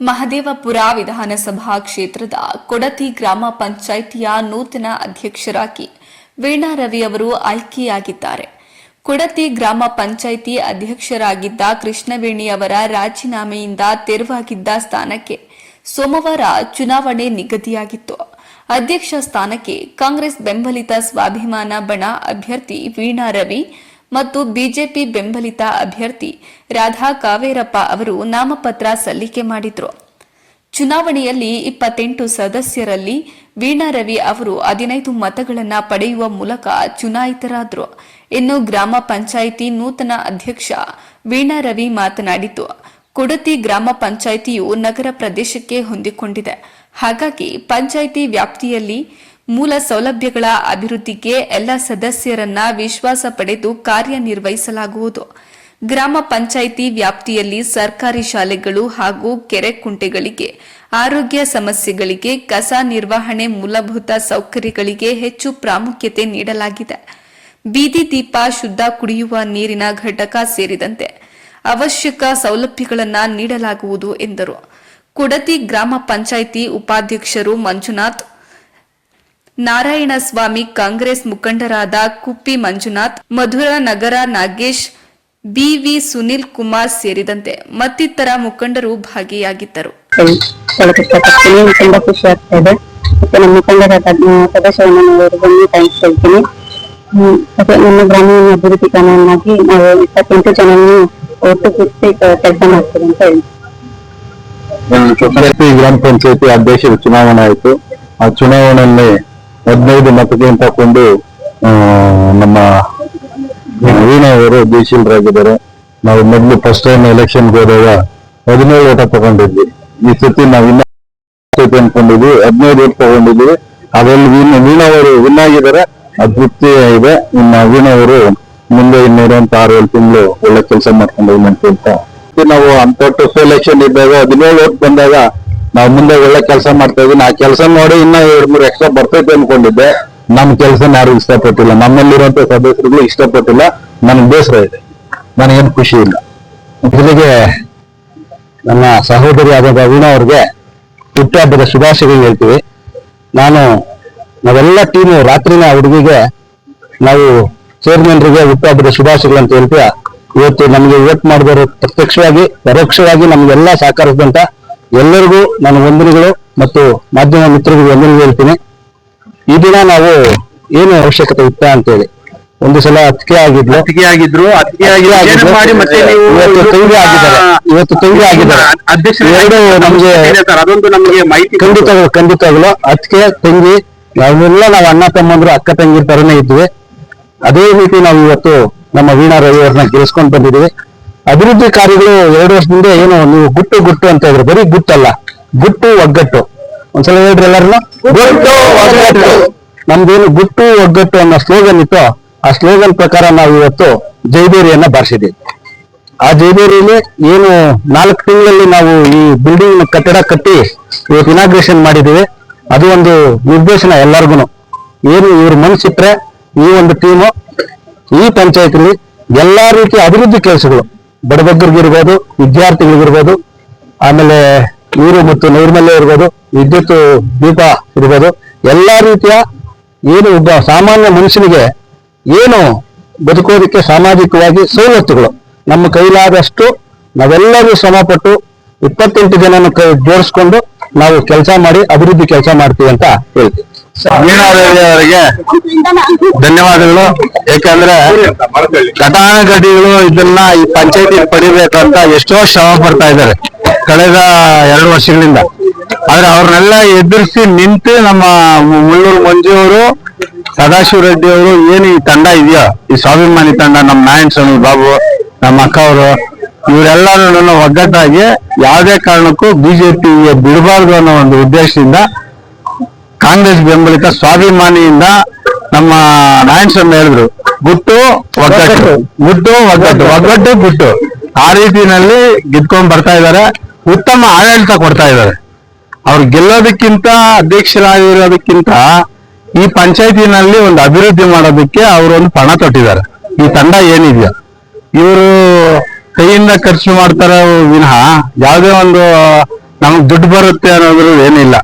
ಮಹದೇವಪುರ ವಿಧಾನಸಭಾ ಕ್ಷೇತ್ರದ ಕೊಡತಿ ಗ್ರಾಮ ಪಂಚಾಯಿತಿಯ ನೂತನ ಅಧ್ಯಕ್ಷರಾಗಿ ವೀಣಾ ರವಿ ಅವರು ಆಯ್ಕೆಯಾಗಿದ್ದಾರೆ. ಕೊಡತಿ ಗ್ರಾಮ ಪಂಚಾಯಿತಿ ಅಧ್ಯಕ್ಷರಾಗಿದ್ದ ಕೃಷ್ಣವೇಣಿ ಅವರ ರಾಜೀನಾಮೆಯಿಂದ ತೆರವಾಗಿದ್ದ ಸ್ಥಾನಕ್ಕೆ ಸೋಮವಾರ ಚುನಾವಣೆ ನಿಗದಿಯಾಗಿತ್ತು. ಅಧ್ಯಕ್ಷ ಸ್ಥಾನಕ್ಕೆ ಕಾಂಗ್ರೆಸ್ ಬೆಂಬಲಿತ ಸ್ವಾಭಿಮಾನ ಬಣ ಅಭ್ಯರ್ಥಿ ವೀಣಾ ರವಿ ಮತ್ತು ಬಿಜೆಪಿ ಬೆಂಬಲಿತ ಅಭ್ಯರ್ಥಿ ರಾಧಾ ಕಾವೇರಪ್ಪ ಅವರು ನಾಮಪತ್ರ ಸಲ್ಲಿಕೆ ಮಾಡಿದ್ರು. ಚುನಾವಣೆಯಲ್ಲಿ ಇಪ್ಪತ್ತೆಂಟು ಸದಸ್ಯರಲ್ಲಿ ವೀಣಾ ರವಿ ಅವರು ಹದಿನೈದು ಮತಗಳನ್ನು ಪಡೆಯುವ ಮೂಲಕ ಚುನಾಯಿತರಾದರು. ಇನ್ನು ಗ್ರಾಮ ಪಂಚಾಯಿತಿ ನೂತನ ಅಧ್ಯಕ್ಷ ವೀಣಾ ರವಿ ಮಾತನಾಡಿದ್ದು, ಕುಡತಿ ಗ್ರಾಮ ಪಂಚಾಯಿತಿಯು ನಗರ ಪ್ರದೇಶಕ್ಕೆ ಹೊಂದಿಕೊಂಡಿದೆ. ಹಾಗಾಗಿ ಪಂಚಾಯಿತಿ ವ್ಯಾಪ್ತಿಯಲ್ಲಿ ಮೂಲ ಸೌಲಭ್ಯಗಳ ಅಭಿವೃದ್ಧಿಗೆ ಎಲ್ಲ ಸದಸ್ಯರನ್ನ ವಿಶ್ವಾಸ ಪಡೆದು ಕಾರ್ಯನಿರ್ವಹಿಸಲಾಗುವುದು. ಗ್ರಾಮ ಪಂಚಾಯಿತಿ ವ್ಯಾಪ್ತಿಯಲ್ಲಿ ಸರ್ಕಾರಿ ಶಾಲೆಗಳು ಹಾಗೂ ಕೆರೆ ಕುಂಟೆಗಳಿಗೆ ಆರೋಗ್ಯ ಸಮಸ್ಯೆಗಳಿಗೆ ಕಸ ನಿರ್ವಹಣೆ ಮೂಲಭೂತ ಸೌಕರ್ಯಗಳಿಗೆ ಹೆಚ್ಚು ಪ್ರಾಮುಖ್ಯತೆ ನೀಡಲಾಗಿದೆ. ಬೀದಿ ದೀಪ ಶುದ್ಧ ಕುಡಿಯುವ ನೀರಿನ ಘಟಕ ಸೇರಿದಂತೆ ಅವಶ್ಯಕ ಸೌಲಭ್ಯಗಳನ್ನು ನೀಡಲಾಗುವುದು ಎಂದರು. ಕುಡತಿ ಗ್ರಾಮ ಪಂಚಾಯಿತಿ ಉಪಾಧ್ಯಕ್ಷರು ಮಂಜುನಾಥ್ ನಾರಾಯಣಸ್ವಾಮಿ ಕಾಂಗ್ರೆಸ್ ಮುಖಂಡರಾದ ಕುಪ್ಪಿ ಮಂಜುನಾಥ್ ಮಧುರ ನಗರ ನಾಗೇಶ್ ಬಿವಿ ಸುನಿಲ್ ಕುಮಾರ್ ಸೇರಿದಂತೆ ಮತ್ತಿತರ ಮುಖಂಡರು ಭಾಗಿಯಾಗಿದ್ದರು. ತುಂಬಾ ಖುಷಿ ಆಗ್ತಾ ಇದೆ. ಮತ್ತೆ ನಮ್ಮ ಮುಖಂಡರಾದ ಅಹ್, ಸದಾಶಿವಣ್ಣ ಥ್ಯಾಂಕ್ಸ್ ಹೇಳ್ತೀನಿ ಹ್ಮ್, ಮತ್ತೆ ನಮ್ಮ ಗ್ರಾಮೀಣ ಅಭಿವೃದ್ಧಿ ಕಾನೂನಾಗಿ ನಾವು ಇಪ್ಪತ್ತೆಂಟು ಜನನ್ನು ಒಟ್ಟು ಕೂರಿಸಿ ಕೆಲಸ ಮಾಡ್ತೀವಿ ಅಂತ ಹೇಳಿ. ಗ್ರಾಮ ಪಂಚಾಯತಿ ಅಧ್ಯಕ್ಷರ ಚುನಾವಣೆ ಆಯಿತು. ಆ ಚುನಾವಣೆಯಲ್ಲಿ ಹದಿನೈದು ಮತಗಳನ್ನು ತಕೊಂಡು ನಮ್ಮ ವೀಣಾ ಅವರು ಜಯಶೀಲರಾಗಿದ್ದಾರೆ ನಾವು ಮೊದಲು ಫಸ್ಟ್ ಟೈಮ್ ಎಲೆಕ್ಷನ್ಗೆ ಹೋದಾಗ ಹದಿನೇಳು ಓಟ ತಗೊಂಡಿದ್ವಿ. ಈ ಸತಿ ನಾವು ಇನ್ನ ಅನ್ಕೊಂಡಿದ್ವಿ ಹದಿನೈದು ಓಟ್ ತಗೊಂಡಿದ್ವಿ. ಅದರಲ್ಲಿ ವೀಣಾ ಅವರು ವಿನ್ ಆಗಿದ್ದಾರೆ. ಅತೃಪ್ತಿ ತೃಪ್ತಿ ಇದೆ. ಇನ್ನು ವೀಣಾ ಅವರು ಮುಂದೆ ಇನ್ನೂರಂತ ಆರು ಏಳು ತಿಂಗಳು ಒಳ್ಳೆ ಕೆಲಸ ಮಾಡ್ಕೊಂಡು ಅಂತ ನಾವು ಅಂತ ಎಲೆಕ್ಷನ್ ಇದ್ದಾಗ ಹದಿನೇಳು ಓಟ್ ಬಂದಾಗ ನಾವು ಮುಂದೆ ಒಳ್ಳೆ ಕೆಲಸ ಮಾಡ್ತಾ ಇದ್ವಿ. ಆ ಕೆಲಸ ನೋಡಿ ಇನ್ನ ಎರಡ್ ಮೂರು ಎಕ್ಸ್ಟ್ರಾ ಬರ್ತೈತೆ ಅನ್ಕೊಂಡಿದ್ದೆ. ನಮ್ ಕೆಲಸ ಯಾರು ಇಷ್ಟಪಟ್ಟಿಲ್ಲ. ನಮ್ಮಲ್ಲಿರುವಂತ ಸದಸ್ಯರುಗಳು ಇಷ್ಟಪಟ್ಟಿಲ್ಲ. ನನಗೆ ಬೇಸರ ಇದೆ. ನನಗೇನು ಖುಷಿ ಇಲ್ಲ. ಜೊತೆಗೆ ನನ್ನ ಸಹೋದರಿ ಆದ ವೀಣಾ ಅವ್ರಿಗೆ ಹುಟ್ಟುಹಬ್ಬದ ಶುಭಾಶಯಗಳು ಹೇಳ್ತೀವಿ. ನಾನು ನಾವೆಲ್ಲ ಟೀಮು ರಾತ್ರಿನ ಹುಡುಗಿಗೆ ನಾವು ಚೇರ್ಮನ್ರಿಗೆ ಹುಟ್ಟುಹಬ್ಬದ ಶುಭಾಶಯಗಳು ಅಂತ ಹೇಳ್ತೀವಿ ಇವತ್ತು ನಮಗೆ ಇವತ್ತು ಮಾಡಿದವರು ಪ್ರತ್ಯಕ್ಷವಾಗಿ, ಪರೋಕ್ಷವಾಗಿ ನಮಗೆಲ್ಲ ಸಹಕರಿಸಿದಂತ ಎಲ್ಲರಿಗೂ ನನ್ನ ವಂದನೆಗಳು ಮತ್ತು ಮಾಧ್ಯಮ ಮಿತ್ರರಿಗೆ ವಂದನೆ ಹೇಳ್ತೀನಿ ಈ ದಿನ ನಾವು ಏನು ಅವಶ್ಯಕತೆ ಇತ್ತ ಅಂತೇಳಿ ಒಂದು ಸಲ ಅತ್ತಿಗೆ ಆಗಿದ್ಲು ಅತ್ತಿಗೆ ಆಗಿದ್ರು ಅತ್ತಿಗೆ ಆಗಿದ್ರು. ಮಾಡಿ ಮತ್ತೆ ನೀವು ಇವತ್ತು ತಂಗಿ ಆಗಿದ್ದಾರೆ. ಇವತ್ತು ತಂಗಿ ಆಗಿದ್ದಾರೆ. ಎರಡು ನಮ್ಗೆ ಅದೊಂದು ನಮಗೆ ಮಾಹಿತಿ ಕೊಡಿ. ಖಂಡಿತಗಳು ಖಂಡಿತಗಳು ಅತ್ತಿಗೆ ತಂಗಿ ನಾವೆಲ್ಲ ನಾವು ಅಣ್ಣ ತಮ್ಮಂದ್ರು ಅಕ್ಕ ತಂಗಿ ತರನೇ ಇದ್ವಿ ಅದೇ ರೀತಿ ನಾವು ಇವತ್ತು ನಮ್ಮ ವೀಣಾ ರವಿ ಅವ್ರನ್ನ ಗೆಲ್ಸ್ಕೊಂಡ್ ಬಂದಿದ್ದೀವಿ ಅಭಿವೃದ್ಧಿ ಕಾರ್ಯಗಳು ಎರಡು ವರ್ಷದಿಂದ ಏನು ನೀವು ಗುಟ್ಟು ಗುಟ್ಟು ಅಂತ ಹೇಳಿದ್ರು ಬರೀ ಗುಟ್ಟಲ್ಲ ಗುಟ್ಟು ಒಗ್ಗಟ್ಟು. ಒಂದ್ಸಲ ಹೇಳ್ರಿ ಎಲ್ಲರನ್ನ? ಗುಟ್ಟು ಒಗ್ಗಟ್ಟು. ನಮ್ದೇನು ಗುಟ್ಟು ಒಗ್ಗಟ್ಟು ಅನ್ನೋ ಸ್ಲೋಗನ್ ಇತ್ತು ಆ ಸ್ಲೋಗನ್ ಪ್ರಕಾರ ನಾವು ಇವತ್ತು ಜೈಬೇರಿಯನ್ನ ಬಾರಿಸಿದ್ದೀವಿ. ಆ ಜೈಬೇರಿಯಲ್ಲಿ ಏನು ನಾಲ್ಕು ತಿಂಗಳಲ್ಲಿ ನಾವು ಈ ಬಿಲ್ಡಿಂಗ್ ಕಟ್ಟಡ ಕಟ್ಟಿ ಇವತ್ತು ಇನಾಗ್ರೇಷನ್ ಮಾಡಿದ್ದೀವಿ. ಅದು ಒಂದು ನಿರ್ದೇಶನ ಎಲ್ಲರಿಗೂ ಏನು ಇವ್ರ ಮನಸ್ಸಿಟ್ರೆ ಈ ಒಂದು ಟೀಮು ಈ ಪಂಚಾಯತ್ ಎಲ್ಲಾ ರೀತಿಯ ಅಭಿವೃದ್ಧಿ ಕೆಲಸಗಳು ಬಡಬಗ್ಗರಿಗಿರ್ಬೋದು, ವಿದ್ಯಾರ್ಥಿಗಳಿಗಿರ್ಬೋದು, ಆಮೇಲೆ ನೀರು ಮತ್ತು ನೈರ್ಮಲ್ಯ ಇರ್ಬೋದು, ವಿದ್ಯುತ್ ದೀಪ ಇರ್ಬೋದು, ಎಲ್ಲಾ ರೀತಿಯ ಏನು ಒಬ್ಬ ಸಾಮಾನ್ಯ ಮನುಷ್ಯನಿಗೆ ಏನು ಬದುಕೋದಕ್ಕೆ ಸಾಮಾಜಿಕವಾಗಿ ಸವಲತ್ತುಗಳು. ನಮ್ಮ ಕೈಲಾದಷ್ಟು ನಾವೆಲ್ಲರೂ ಶ್ರಮಪಟ್ಟು ಇಪ್ಪತ್ತೆಂಟು ಜನನ ಜೋಡಿಸ್ಕೊಂಡು ನಾವು ಕೆಲಸ ಮಾಡಿ, ಅಭಿವೃದ್ಧಿ ಕೆಲಸ ಮಾಡ್ತೀವಿ ಅಂತ ಹೇಳ್ತೀವಿ. ವೀಣಾ ಅವರಿಗೆ ಧನ್ಯವಾದಗಳು. ಯಾಕಂದ್ರೆ ಘಟಾನುಘಟಿಗಳು ಇದನ್ನ ಈ ಪಂಚಾಯತಿ ಪಡಿಬೇಕಂತ ಎಷ್ಟೋ ಶ್ರಮ ಪಡ್ತಾ ಇದ್ದಾರೆ ಕಳೆದ ಎರಡು ವರ್ಷಗಳಿಂದ. ಆದ್ರೆ ಅವ್ರನ್ನೆಲ್ಲ ಎದುರಿಸಿ ನಿಂತು ನಮ್ಮ ಮುಳ್ಳೂರು ಮಂಜು ಅವರು, ಸದಾಶಿವ ರೆಡ್ಡಿ ಅವರು, ಏನು ಈ ತಂಡ ಇದೆಯೋ? ಈ ಸ್ವಾಭಿಮಾನಿ ತಂಡ ನಮ್ಮ ನಾರಾಯಣ ಸ್ವಾಮಿ ಬಾಬು, ನಮ್ಮ ಅಕ್ಕ ಅವರು, ಇವರೆಲ್ಲರೂ ಒಗ್ಗಟ್ಟಾಗಿ ಯಾವುದೇ ಕಾರಣಕ್ಕೂ ಬಿಜೆಪಿಗೆ ಬಿಡಬಾರ್ದು ಅನ್ನೋ ಒಂದು ಉದ್ದೇಶದಿಂದ ಕಾಂಗ್ರೆಸ್ ಬೆಂಬಲಿತ ಸ್ವಾಭಿಮಾನಿಯಿಂದ ನಮ್ಮ ನಾರಾಯಣಸ್ವಾಮಿ ಹೇಳಿದ್ರು, ಗುಟ್ಟು, ಒಗ್ಗಟ್ಟು. ಗುಟ್ಟು, ಒಗ್ಗಟ್ಟು. ಒಗ್ಗಟ್ಟು, ಗುಟ್ಟು. ಆ ರೀತಿನಲ್ಲಿ ಗೆದ್ಕೊಂಡ್ ಬರ್ತಾ ಇದ್ದಾರೆ. ಉತ್ತಮ ಆಡಳಿತ ಕೊಡ್ತಾ ಇದ್ದಾರೆ. ಅವ್ರು ಗೆಲ್ಲೋದಕ್ಕಿಂತ, ಅಧ್ಯಕ್ಷರಾಗಿರೋದಕ್ಕಿಂತ ಈ ಪಂಚಾಯತಿನಲ್ಲಿ ಒಂದು ಅಭಿವೃದ್ಧಿ ಮಾಡೋದಕ್ಕೆ ಅವರು ಒಂದು ಪಣ ತೊಟ್ಟಿದ್ದಾರೆ. ಈ ತಂಡ ಏನಿದೆಯೋ? ಇವರು ಕೈಯಿಂದ ಖರ್ಚು ಮಾಡ್ತಾರ ವಿನಃ ಯಾವುದೇ ಒಂದು ನಮ್ಗೆ ದುಡ್ಡು ಬರುತ್ತೆ ಅನ್ನೋದ್ರ ಏನಿಲ್ಲ.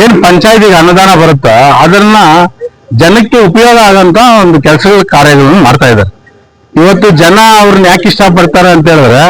ಏನ್ ಪಂಚಾಯತಿಗೆ ಅನುದಾನ ಬರುತ್ತೋ? ಅದನ್ನ ಜನಕ್ಕೆ ಉಪಯೋಗ ಆಗಂತ ಒಂದು ಕೆಲಸಗಳ ಕಾರ್ಯಗಳನ್ನು ಮಾಡ್ತಾ ಇದ್ದಾರೆ. ಇವತ್ತು ಜನ ಅವ್ರನ್ನ ಯಾಕೆ ಇಷ್ಟಪಡ್ತಾರೆ ಅಂತ ಹೇಳಿದ್ರೆ